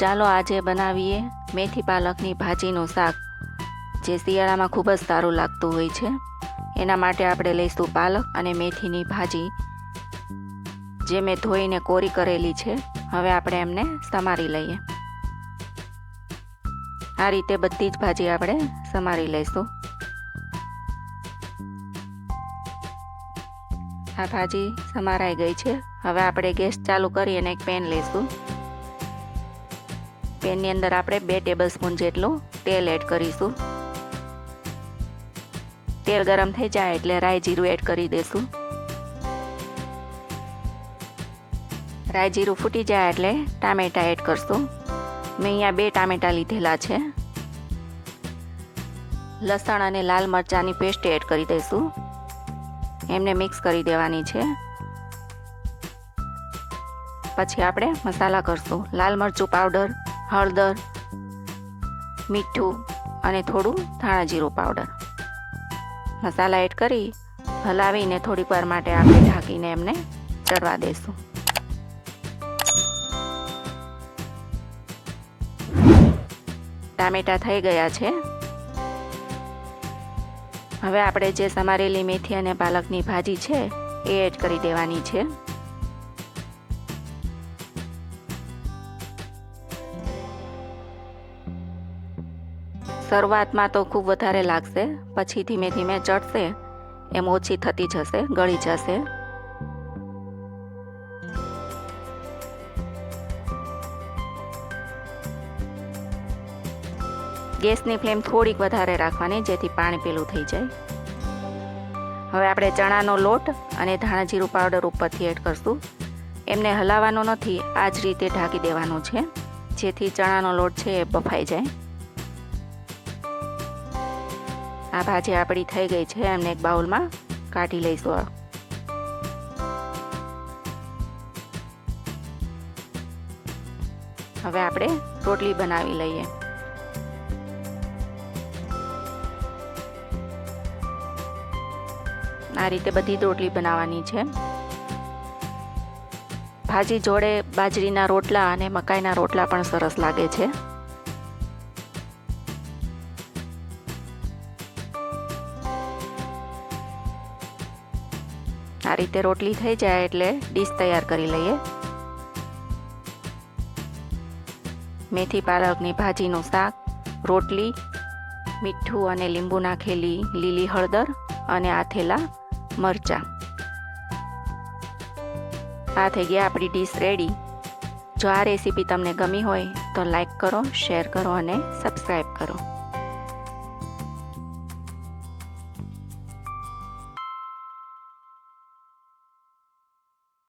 ચાલો આજે બનાવીએ મેથી પાલકની ભાજીનું શાક, જે શિયાળામાં ખૂબ જ સારું લાગતું હોય છે. એના માટે આપણે લઈશું પાલક અને મેથીની ભાજી, જે મેં ધોઈને કોરી કરેલી છે. હવે આપણે એમને સમારી લઈએ. આ રીતે બધી જ ભાજી આપણે સમારી લઈશું. આ ભાજી સમારાઈ ગઈ છે. હવે આપણે ગેસ ચાલુ કરી અને એક પેન લઈશું. પેનની અંદર આપણે બે ટેબલ સ્પૂન જેટલું તેલ એડ કરીશું. તેલ ગરમ થઈ જાય એટલે રાઈ જીરું એડ કરી દઈશું રાઈ જીરું ફૂટી જાય એટલે ટામેટા એડ કરશું. મેં અહીંયા બે ટામેટા લીધેલા છે. લસણ અને લાલ મરચાંની પેસ્ટ એડ કરી દઈશું. એમને મિક્સ કરી દેવાની છે. પછી આપણે મસાલા કરશું. લાલ મરચું પાવડર હળદર, મીઠું અને થોડું ધાણા જીરું પાવડર મસાલા એડ કરી હલાવીને થોડીક વાર માટે આપણે ઢાંકીને એમને ચડવા દઈશું ટામેટા થઈ ગયા છે. હવે આપણે જે સમારેલી મેથી અને પાલકની ભાજી છે એ એડ કરી દેવાની છે. શરૂઆતમાં તો ખૂબ વધારે લાગશે પછી ધીમે ધીમે ચડશે, એમ ઓછી થતી જશે, ગળી જશે. ગેસની ફ્લેમ થોડીક વધારે રાખવાની, જેથી પાણી પેલું થઈ જાય. હવે આપણે ચણાનો લોટ અને ધાણા જીરું પાવડર ઉપરથી એડ કરશું. એમને હલાવવાનો નથી, આ જ રીતે ઢાંકી દેવાનું છે, જેથી ચણાનો લોટ છે એ બફાઈ જાય. આ ભાજી આપણી થઈ ગઈ છે, એમને એક બાઉલમાં કાઢી લઈશું હવે. આપણે રોટલી બનાવી લઈએ. આ રીતે બધી રોટલી બનાવવાની છે. ભાજી જોડે બાજરીના રોટલા અને મકાઈના રોટલા પણ સરસ લાગે છે. આ રીતે રોટલી થઈ જાય એટલે ડીશ તૈયાર કરી લઈએ. મેથી પાલકની ભાજીનું શાક, રોટલી, મીઠું અને લીંબુ નાખેલી લીલી હળદર અને આથેલા મરચાં. આ થઈ ગયા આપણી ડીશ રેડી. જો આ રેસીપી તમને ગમી હોય તો લાઈક કરો, શેર કરો અને સબસ્ક્રાઈબ કરો.